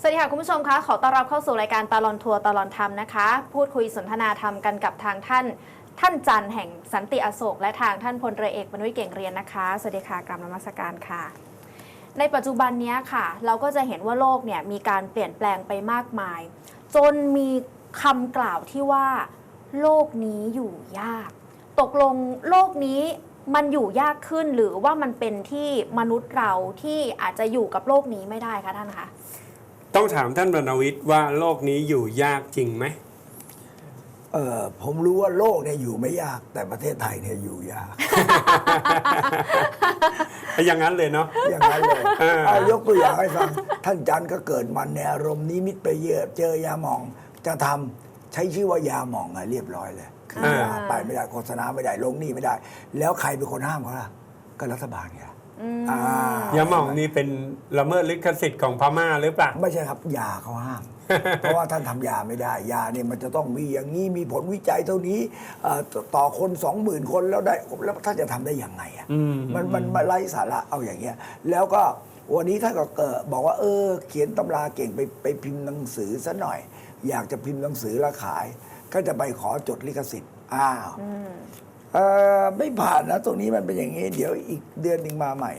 สวัสดีค่ะคุณผู้ชมคะขอต้อนรับเข้าสู่รายการตลอนทัวร์ตลอนธรรมนะคะ พูดคุยสนทนาธรรมกันกับทางท่าน ท่านจันแห่งสันติอโศก และทางท่านพลเรือเอกบรรวิเก่งเรียนนะคะ สวัสดีค่ะกราบนมัสการค่ะ ในปัจจุบันนี้ค่ะ เราก็จะเห็นว่าโลกเนี่ยมีการเปลี่ยนแปลงไปมากมาย จนมีคำกล่าวที่ว่า โลกนี้อยู่ยาก ตกลงโลกนี้มันอยู่ยากขึ้นหรือว่ามันเป็นที่มนุษย์เราที่อาจจะอยู่กับโลกนี้ไม่ได้คะท่านคะ ต้องถามท่านบรรณวิทย์ว่าโลกนี้อยู่ยากจริงไหมเออผมรู้ว่าโลกเนี่ยอยู่ไม่ยากแต่ประเทศไทยเนี่ยอยู่ยาก อย่างนั้นเลยเนาะอย่างนั้นเลยเออเอายกตัวอย่างให้ฟัง ท่านจันทร์ก็เกิดมันในอารมณ์นิมิตไปเยอะเจอยาหมอง จะทำใช้ชื่อว่ายาหมองอะเรียบร้อยเลยคืออ่ายาไปไม่ได้โฆษณาไม่ได้ลงหนี่ไม่ได้ แล้วใครเป็นคนห้ามเขาล่ะก็รัฐบาลไงอืมอ่า ยาหม่องนี่เป็นละเมิดลิขสิทธิ์ของพม่าหรือเปล่าไม่ใช่ครับยาเขาห้าม เพราะว่าท่านทำยาไม่ได้ยาเนี่ยมันจะต้องมีอย่างนี้มีผลวิจัยเท่านี้เอ่อต่อคนสองหมื่นคนแล้วได้แล้วท่านจะทำได้อย่างไงอะอืมมันมันมันไร้สาระเอาอย่างเงี้ย แล้วก็วันนี้ท่านก็เกิดบอกว่าเออ เขียนตำราเก่งไปไปพิมพ์หนังสือซะหน่อย อยากจะพิมพ์หนังสือแล้วขาย ก็จะไปขอจดลิขสิทธิ์อ้าวอืมเออ ไม่ผ่านนะตรงนี้มันเป็นอย่างนี้ เดี๋ยวอีกเดือนหนึ่งมาใหม่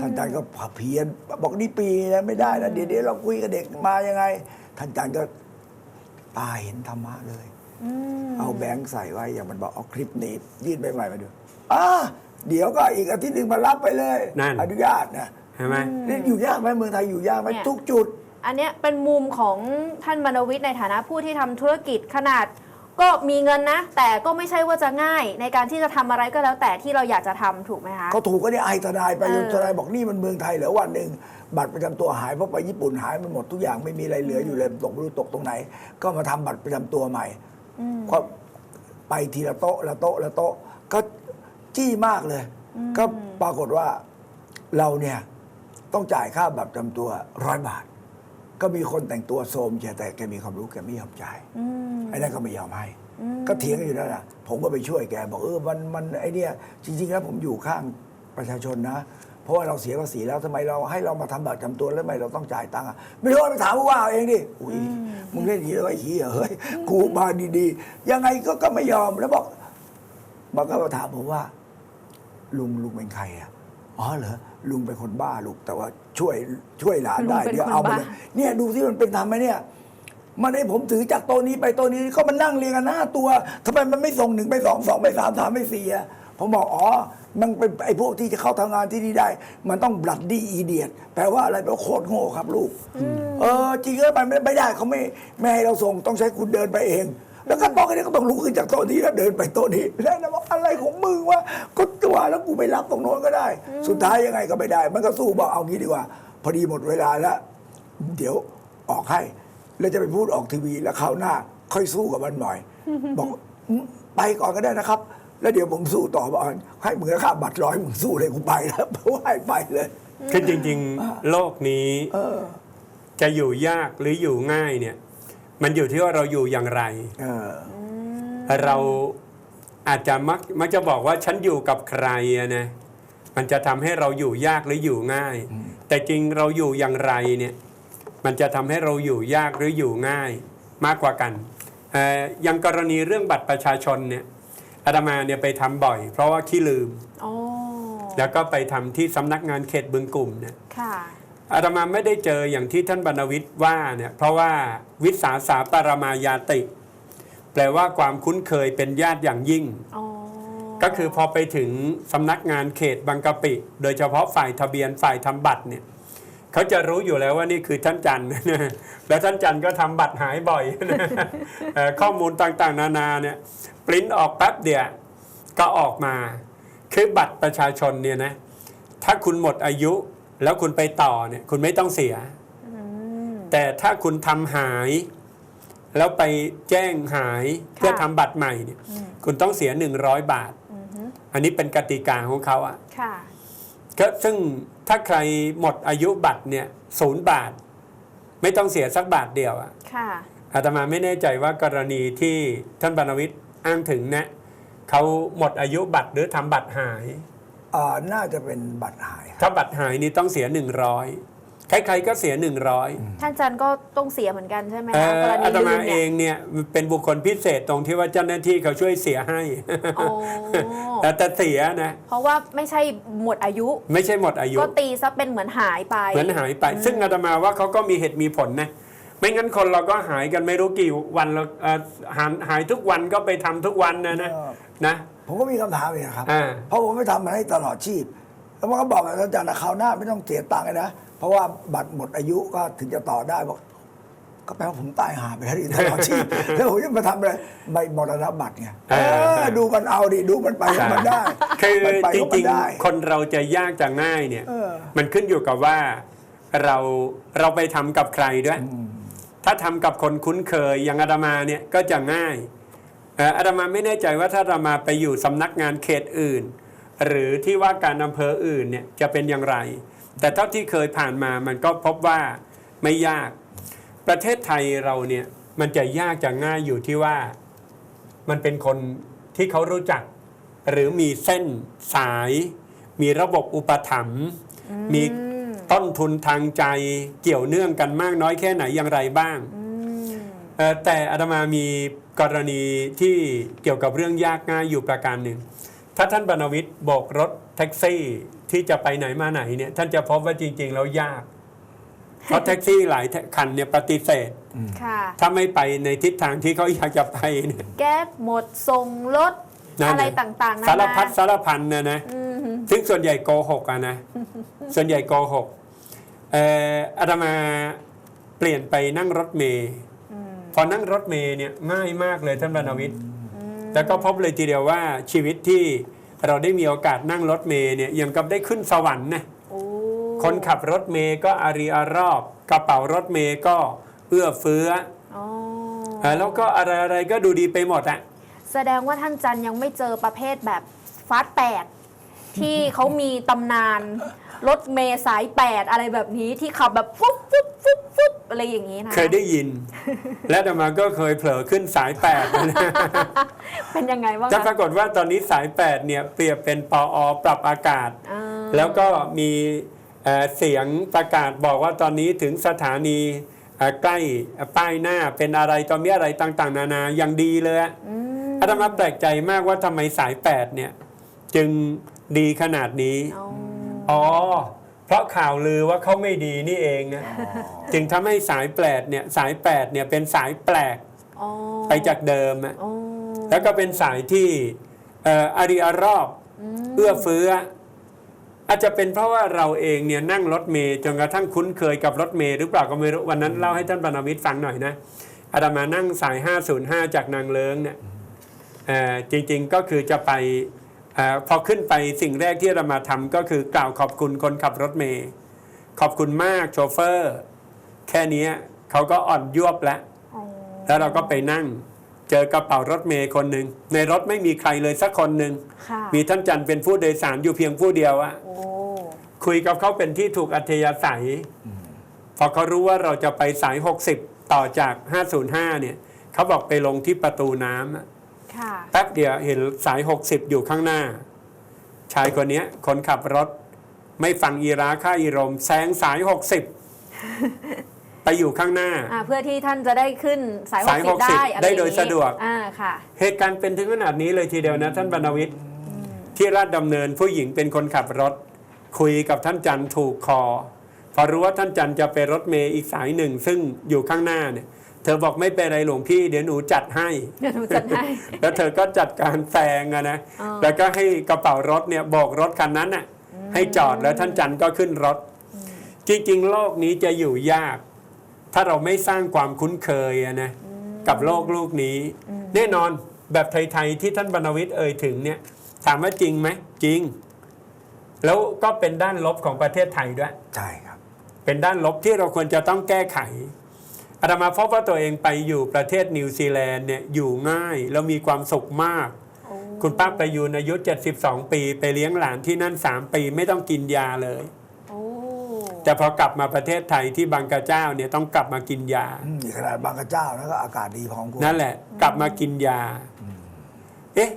ท่านอาจารย์ก็ผเพียนบอกนี่ปีนะไม่ได้นะเดี๋ยวเดี๋ยวเราคุยกับเด็กมายังไง ท่านอาจารย์ก็ตาเห็นธรรมะเลยอืมเอาแบงค์ใส่ไว้อย่างมันบอกเอาคลิปหนี้ยื่นไปใหม่มาดูอ่าเดี๋ยวก็อีกอาทิตย์หนึ่งมารับไปเลยนั่นอนุญาตนะใช่ไหมนี่อยู่ยากไหมเมืองไทยอยู่ยากไหมเนี่ยทุกจุด อันเนี้ยเป็นมุมของท่านมนวิทย์ในฐานะผู้ที่ทำธุรกิจขนาด ก็มีเงินนะ แต่ก็ไม่ใช่ว่าจะง่ายในการที่จะทำอะไรก็แล้วแต่ที่เราอยากจะทำถูกไหมคะเขาถูกก็ได้ไอทนายไปเออทนายบอกนี่มันเมืองไทยเหรอวันหนึ่งบัตรประจำตัวหายเพราะไปญี่ปุ่นหายไปหมดทุกอย่างไม่มีอะไรเหลืออยู่เลยตกไม่รู้ตกตรงไหน ก็มาทำบัตรประจำตัวใหม่อืมก็ไปทีละโต๊ะละโต๊ะละโต๊ะ ก็จี้มากเลย ก็ปรากฏว่าเราเนี่ยต้องจ่ายค่าบัตรประจำตัวร้อยบาท ก็มีคนแต่งตัวโทรมแต่แกมีความรู้แกไม่ยอมจ่ายอืมไอ้นั่นก็ไม่ยอมให้อืมก็เถียงกันอยู่นั่นแหละผมก็ไปช่วยแกบอกเออมันมันไอ้เนี่ยจริงๆแล้วผมอยู่ข้างประชาชนนะ เพราะว่าเราเสียภาษีแล้วทำไมเราให้เรามาทำบัตรประจำตัวแล้วทำไมเราต้องจ่ายตังค์อะไม่รู้ไปถามผู้ว่าเอาเองดิอุ้ยมึงเล่นอย่างนี้แล้วไอ้เหี้ยเฮ้ยกูมาดีๆ ยังไงก็ก็ไม่ยอมแล้วบอกมันก็มาถามผมว่า ลุงลุงเป็นใครอะอ๋อเหรอ ลุงเป็นคนบ้าลูกแต่ว่าช่วยช่วยหลานได้ลุงเป็นเดี๋ยวคนเอาไปบ้า เลยเนี่ยดูที่มันเป็นธรรมไหมเนี่ยมันให้ผมถือจากโตัวนี้ไปโตัวนี้ก็มันนั่งเรียงกันหน้าตัวทำไมมันไม่ส่งหนึ่งไปสองสองไปสามสามไปสี่อะผมบอกอ๋อมันเป็นไอ้พวกที่จะเข้าทำงานที่นี่ได้ มันต้องบลัดดี้อีเดียตแปลว่าอะไรแปลว่าโคตรโง่ครับลูก เออจริงก็ไปไม่ได้เขาไม่ไม่ให้เราส่งต้องใช้คุณเดินไปเอง แล้วก็ต้องไอ้นี่ก็ต้องลุกขึ้นจากโต๊ะนี้แล้วเดินไปโต๊ะนี้ แล้วนะบอกอะไรของมึงวะก็ตัวแล้วกูไปรับตรงโน้นก็ได้ สุดท้ายยังไงก็ไม่ได้ มันก็สู้บอกเอางี้ดีกว่า พอดีหมดเวลาแล้ว เดี๋ยวออกให้ แล้วจะไปพูดออกทีวีแล้วคราวหน้า ค่อยสู้กับมันหน่อย บอกไปก่อนก็ได้นะครับ แล้วเดี๋ยวผมสู้ต่อบอกให้เหมึงราคาบัตรร้อยมึงสู้เลยกูไปแล้วเพราะว่าไปเลย คือจริง ๆ โลกนี้จะอยู่ยากหรืออยู่ง่ายเนี่ย มันอยู่ที่ว่าเราอยู่อย่างไร เออ เราอาจจะมักมักจะบอกว่าฉันอยู่กับใครอะนะมันจะทำให้เราอยู่ยากหรืออยู่ง่าย แต่จริงเราอยู่อย่างไรเนี่ย มันจะทำให้เราอยู่ยากหรืออยู่ง่าย มากกว่ากันเอ่ออย่างกรณีเรื่องบัตรประชาชนเนี่ยอาตมาเนี่ยไปทำบ่อย เพราะว่าขี้ลืมอ๋อแล้วก็ไปทำที่สำนักงานเขตบึงกลุ่มเนี่ย ค่ะ อาตมาไม่ได้เจออย่างที่ท่านบรรณวิทย์ว่าเนี่ยเพราะว่าวิสาสาปรมายาติ แปลว่าความคุ้นเคยเป็นญาติอย่างยิ่งอ๋อก็คือพอไปถึงสำนักงานเขตบางกะปิ โดยเฉพาะฝ่ายทะเบียนฝ่ายทำบัตรเนี่ยเขาจะรู้อยู่แล้วว่านี่คือท่านจันทร์แล้วท่านจันทร์ก็ทำบัตรหายบ่อยเอ่อข้อมูลต่างๆ นานาเนี่ยปริ้นออกแป๊บเดียวก็ออกมา คือบัตรประชาชนเนี่ยนะถ้าคุณหมดอายุ แล้วคุณไปต่อเนี่ยคุณไม่ต้องเสียอืมแต่ถ้าคุณทำหาย แล้วไปแจ้งหายเพื่อทำบัตรใหม่เนี่ยอืมคุณต้องเสีย100บาทอือฮึอันนี้เป็นกติกาของเขาอะค่ะก็ซึ่งถ้าใครหมดอายุบัตรเนี่ยศูนย์บาท ไม่ต้องเสียสักบาทเดียวอะค่ะอาตมาไม่แน่ใจว่ากรณีที่ท่านบรรณวิทย์อ้างถึงเนี่ยเขาหมดอายุบัตรหรือทำบัตรหายอ่า น่าจะเป็นบัตรหาย ถ้าบัตรหายนี่ต้องเสีย 100 ใครๆก็เสียหนึ่งร้อยท่านจันก็ต้องเสียเหมือนกันใช่ไหมเอ่คะอกรณีอาตลืมามเอเนี่ยงเนี่ยเป็นบุคคลพิเศษตรงที่ว่าเจ้าหน้าที่เขาช่วยเสียให้โอ้แต่แต่เสียนะ เพราะว่าไม่ใช่หมดอายุ ไม่ใช่หมดอายุ ก็ตีซะเป็นเหมือนหายไป เหมือนหายไป ซึ่งอาตมาว่าเขาก็มีเหตุมีผลนะไม่งั้นคนเราก็หายกันไม่รู้กี่วันเราเอ่อหายหายทุกวันก็ไปทำทุกวันนะนะเออนะ ผมก็มีคำถามอีกนะครับ อ่า เพราะผมไม่ทำมันให้ตลอดชีพ แล้วมันก็บอกกับอาจารย์นะคราวหน้าไม่ต้องเสียตังค์เลยนะ เพราะว่าบัตรหมดอายุก็ถึงจะต่อได้บอก ก็แปลว่าผมตายหาไปแล้วดิตลอดชีพ แล้วผมจะมาทำอะไรใบมรณบัตรไงเออเออดูกันเอาดิดูมันไปของมันได้คือมันไปจของมัรินงได้ ๆ คนเราจะยากจะง่ายเนี่ย เออ มันขึ้นอยู่กับว่าเราเราไปทำกับใครด้วย ถ้าทำกับคนคุ้นเคยอย่างอาตมาเนี่ยก็จะง่ายเอ่อ อาตมาไม่แน่ใจว่าถ้าอาตมาไปอยู่สำนักงานเขตอื่น หรือที่ว่าการอำเภออื่นเนี่ยจะเป็นอย่างไร แต่เท่าที่เคยผ่านมามันก็พบว่าไม่ยาก ประเทศไทยเราเนี่ยมันจะยากจะง่ายอยู่ที่ว่ามันเป็นคนที่เขารู้จัก หรือมีเส้นสาย มีระบบอุปถัมภ์มีต้นทุนทางใจเกี่ยวเนื่องกันมากน้อยแค่ไหนอย่างไรบ้างอืมเอ่อแต่อาตมามี กรณีที่เกี่ยวกับเรื่องยากง่ายอยู่ประการหนึ่ง ถ้าท่านบรรณวิทย์โบกรถแท็กซี่ที่จะไปไหนมาไหนเนี่ยท่านจะพบว่าจริง ๆ แล้วยาก เพราะแท็กซี่หลายคันเนี่ยปฏิเสธค่ะถ้าไม่ไปในทิศทางที่เขาอยากจะไปเนี่ยแก๊สหมดส่งรถนั่นอะไรน่ะต่างๆนาสารนาพัดสารพันนะนะอืมซึ่งส่วนใหญ่โกหกอะนะ ส่วนใหญ่โกหกเอ่ออาตมาเปลี่ยนไปนั่งรถเมย์ อืมพอนั่งรถเมย์เนี่ยง่ายมากเลยท่านบรรณวิทย์แล้วก็พบเลยทีเดียวว่าชีวิตที่เราได้มีโอกาสนั่งรถเมย์เนี่ยยังกับได้ขึ้นสวรรค์นะโอ้คนขับรถเมย์ก็อารีอารอบ กระเป๋ารถเมย์ก็เอื้อเฟื้ออ๋อเอ่อแล้วก็อะไรอะไรๆก็ดูดีไปหมดอะแสดงว่าท่านจันยังไม่เจอประเภทแบบฟาสแปดที่เขามีตำนานรถเมย์สายแปดอะไรแบบนี้ที่ขับแบบฟุ๊บฟุ๊บฟุ๊บฟุ๊บ อะไรอย่างนี้นะเคยได้ยิน และต่อมาก็เคยเผลอขึ้นสายแปดนะเป็นยังไงบ้างจะปคะรากฏว่าตอนนี้สายแปดเนี่ยเปรียบเป็นปอปรับอากาศอ่าแล้วก็มีเอ่อเสียงประกาศบอกว่าตอนนี้ถึงสถานีเอ่อใกล้ป้ายหน้าเป็นอะไรตอนนี้อะไรต่างๆ นานาอย่างดีเลยอะอืมอาตมาแปลกใจมากว่าทำไมสายแปดเนี่ย จึงดีขนาดนี้ อ๋ออ๋อ เพราะข่าวลือว่าเขาไม่ดีนี่เองนะจึงทำให้สายแปดเนี่ยสายแปดเนี่ยเป็นสายแปลกอ๋อไปจากเดิมอะอ๋อแล้วก็เป็นสายที่เอ่ออารีอารอบมเอื้อเฟื้อ อาจจะเป็นเพราะว่าเราเองเนี่ยนั่งรถเมย์จนกระทั่งคุ้นเคยกับรถเมย์หรือเปล่าก็ไม่รู้วันนั้นเล่าให้ท่านปนวิทย์ฟังหน่อยนะอาตมานั่งสาย 505 จากนางเลิงเนี่ยเอ่อจริง ๆ ก็คือจะไปเออ พอขึ้นไปสิ่งแรกที่เรามาทำก็คือกล่าวขอบคุณคนขับรถเมย์ขอบคุณมากโชเฟอร์ แค่เนี้ยเขาก็อ่อนยวบแล้วอ๋อแล้วเราก็ไปนั่ง เจอกระเป๋ารถเมย์คนหนึ่งในรถไม่มีใครเลยสักคนหนึ่งค่ะมีท่านจันทร์เป็นผู้โดยสารอยู่เพียงผู้เดียวอะโอ้คุยกับเขาเป็นที่ถูกอัธยาศัยพอเขารู้ว่าเราจะไปสาย 60 ต่อจาก 505 เนี่ยเขาบอกไปลงที่ประตูน้ำอะค่ะ แป๊บเดียวเห็นสาย 60 อยู่ข้างหน้า ชายคนเนี้ยคนขับรถ ไม่ฟังอีราค่าอีรมแซงสาย 60 ไปอยู่ข้างหน้าอ่าเพื่อที่ท่านจะได้ขึ้นสายสาย60 ได้60อะไรได้อย่างโดยนี้สะดวกอ่าค่ะเหตุการณ์เป็นถึงขนาดนี้เลยทีเดียวนะท่านบรรณวิทย์ที่ราชดำเนินผู้หญิงเป็นคนขับรถ คุยกับท่านจันทร์ถูกคอ พอรู้ว่าท่านจันทร์จะไปรถเมย์อีกสายหนึ่ง ซึ่งอยู่ข้างหน้าเนี่ยเธอบอกไม่เป็นไรหลวงพี่เดี๋ยวหนูจัดให้เดี๋ยวหนูจัดให้ แล้วเธอก็จัดการแซงอะนะอ๋อแล้วก็ให้กระเป๋ารถเนี่ยโบอกรถคันนั้นน่ะให้จอดแล้วท่านจันทร์ก็ขึ้นรถ จริงๆ โลกนี้จะอยู่ยาก ถ้าเราไม่สร้างความคุ้นเคยอะนะกับโลกลูกนี้ แน่นอนแบบไทยๆที่ท่านบรรณวิทย์เอ่ยถึงเนี่ยถามว่าจริงไหมจริง แล้วก็เป็นด้านลบของประเทศไทยด้วย ใช่ครับ เป็นด้านลบที่เราควรจะต้องแก้ไข อาตมาพบว่าตัวเองไปอยู่ประเทศนิวซีแลนด์เนี่ยอยู่ง่ายแล้วมีความสุขมากโอ้คุณป้าประยูนอายุ 72 ปี ไปเลี้ยงหลานที่นั่น 3 ปีไม่ต้องกินยาเลยโอ้แต่พอกลับมาประเทศไทยที่บางกระเจ้าเนี่ยต้องกลับมากินยาอืมนี่ขนาดบางกระเจ้าแล้วก็อากาศดีพอของกูนั่นแหละ กลับมากินยา เอ๊ะ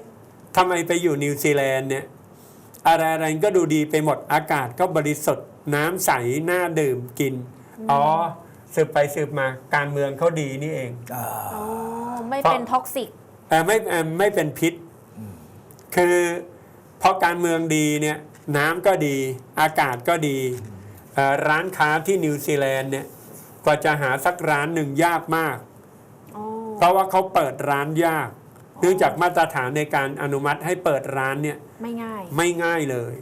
ทำไมไปอยู่นิวซีแลนด์เนี่ยอะไรอะไรก็ดูดีไปหมดอากาศก็บริสุทธิ์น้ำใสน่าดื่มกิน อ๋อ สืบไปสืบมาการเมืองเขาดีนี่เองอ่าอ๋อไม่เพราะเป็นท็อกซิกเอ่อไม่เอ่อไม่เป็นพิษ คือพอการเมืองดีเนี่ยน้ำก็ดีอากาศก็ดีเอ่อร้านค้าที่นิวซีแลนด์เนี่ยกว่าจะหาสักร้านหนึ่งยากมากอ๋อเพราะว่าเขาเปิดร้านยาก เนื่องจากมาตรฐานในการอนุมัติให้เปิดร้านเนี่ยไม่ง่ายไม่ง่ายเลย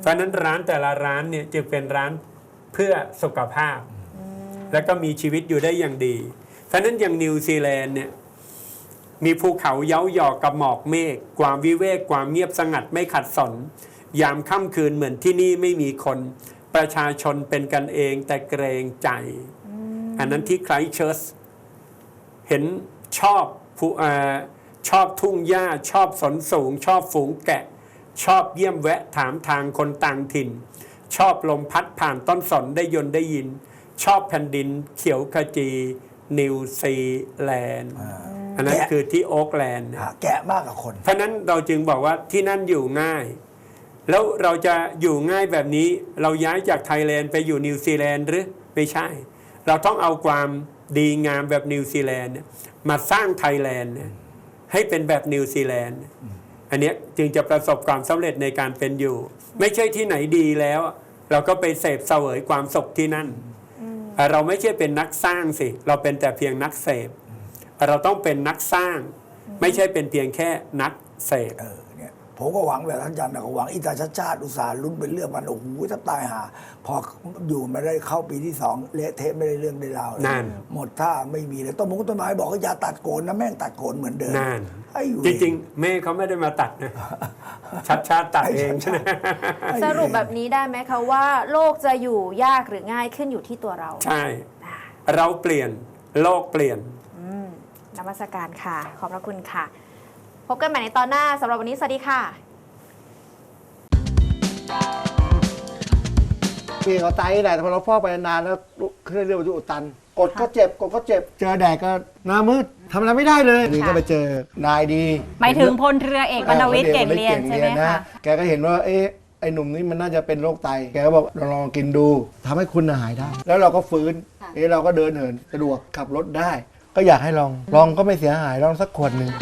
เพราะฉะนั้นร้านแต่ละร้านเนี่ยจึงเป็นร้านเพื่อสุขภาพ แล้วก็มีชีวิตอยู่ได้อย่างดีเพราะนั้นอย่างนิวซีแลนด์เนี่ยมีภูเขาเย้าหยอกกับหมอกเมฆความวิเวกความเงียบสงัดไม่ขัดสน ยามค่ำคืนเหมือนที่นี่ไม่มีคน ประชาชนเป็นกันเองแต่เกรงใจ อันนั้นที่ไครเชิร์ชเห็นชอบผู้เอ่อชอบทุ่งหญ้าชอบสนสูง ชอบฝูงแกะ ชอบเยี่ยมแวะถามทางคนต่างถิ่น ชอบลมพัดผ่านต้นสนได้ยนได้ยิน ชอบแผ่นดินเขียวขจี นิวซีแลนด์อันนั้นคือที่โอ๊กแลนด์หาแกะมากกับคน เพราะฉะนั้นเราจึงบอกว่าที่นั่นอยู่ง่าย แล้วเราจะอยู่ง่ายแบบนี้เราย้ายจากไทยแลนด์ไปอยู่นิวซีแลนด์หรือไม่ใช่ เราต้องเอาความดีงามแบบนิวซีแลนด์เนี่ยมาสร้างไทยแลนด์เนี่ยให้เป็นแบบนิวซีแลนด์อันเนี้ยจึงจะประสบความสำเร็จในการเป็นอยู่ ไม่ใช่ที่ไหนดีแล้ว เราก็ไปเสพเสวยความสุขที่นั่นอะ เราไม่ใช่เป็นนักสร้างสิ เราเป็นแต่เพียงนักเสพ เราต้องเป็นนักสร้าง ไม่ใช่เป็นเพียงแค่นักเสพ ผมก็หวังแบบท่านอาจารย์นะก็หวังอิตาชาติชาติอุตสาห์ลุ้นเป็นเรื่องมันโอ้โหถ้าตายหา พออยู่มาได้เข้าปีที่สองเละเทะไม่ได้เรื่องได้ราวเลยนั่น หมดท่าไม่มีเลยต้นมงต้นไม้บอกก็อย่าตัดโกนนะแม่งตัดโกนเหมือนเดิมนั่นไอ้เวจริงๆแม่เขาไม่ได้มาตัดนะ ชัดชาติตัดเองใช่ไหมไอ้สรุปแบบนี้ได้ไหมคะว่าโลกจะอยู่ยากหรือง่ายขึ้นอยู่ที่ตัวเราใช่ เราเปลี่ยน โลกเปลี่ยน อืมนมัสการค่ะ ขอบพระคุณค่ะ พบกันใหม่ในตอนหน้าสำหรับวันนี้สวัสดีค่ะพี่เขาไตแหละแต่พอเราฟอกไปนานๆแล้วเครื่องเลือดมันจะอุดตัน กดก็เจ็บกดก็เจ็บ เจอแดดก็หน้ามืดทำอะไรไม่ได้เลยนี่ก็ไปเจอนายดีหมายถึงพลเรือเอกบรรณวิทย์เก่งเรียนใช่ไหมนะคะแกก็เห็นว่าเอ๊ะไอ้หนุ่มนี่มันน่าจะเป็นโรคไต แกก็บอกลองกินดูทำให้คุณน่ะหายได้ แล้วเราก็ฟื้น เอ๊ะเราก็เดินเหินสะดวกขับรถได้ ก็อยากให้ลอง ลองก็ไม่เสียหายลองสักขวดหนึ่ง